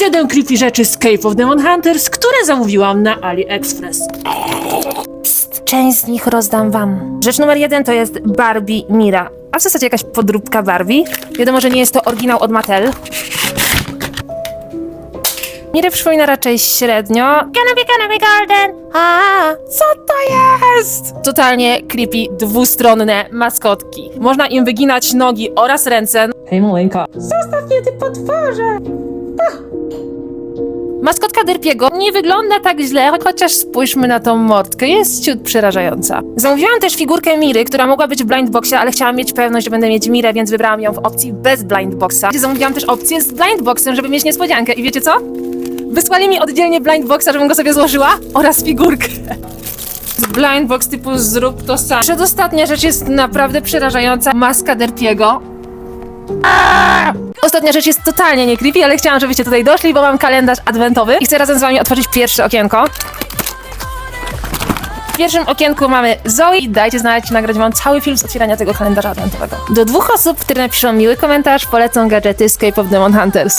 7 creepy rzeczy z Cave of Demon Hunters, które zamówiłam na AliExpress. Część z nich rozdam wam. Rzecz numer jeden to jest Barbie Mira. A w zasadzie jakaś podróbka Barbie. Wiadomo, że nie jest to oryginał od Mattel. Mirę przypomina raczej średnio. Gonna be, gonna be golden. A, co to jest? Totalnie creepy, dwustronne maskotki. Można im wyginać nogi oraz ręce. Hej, maleńka. Maskotka Derpiego nie wygląda tak źle, chociaż spójrzmy na tą mordkę, jest ciut przerażająca. Zamówiłam też figurkę Miry, która mogła być w blindboxie, ale chciałam mieć pewność, że będę mieć Mirę, więc wybrałam ją w opcji bez blindboxa. Zamówiłam też opcję z blindboxem, żeby mieć niespodziankę i wiecie co? Wysłali mi oddzielnie blindboxa, żebym go sobie złożyła oraz figurkę. Z blindbox typu zrób to sam. Przedostatnia rzecz jest naprawdę przerażająca. Maska Derpiego. Ostatnia rzecz jest totalnie nie creepy, ale chciałam, żebyście tutaj doszli, bo mam kalendarz adwentowy i chcę razem z wami otworzyć pierwsze okienko. W pierwszym okienku mamy Zoe dajcie znać, nagrać wam cały film z otwierania tego kalendarza adwentowego. Do dwóch osób, które napiszą miły komentarz, polecą gadżety Escape of Demon Hunters.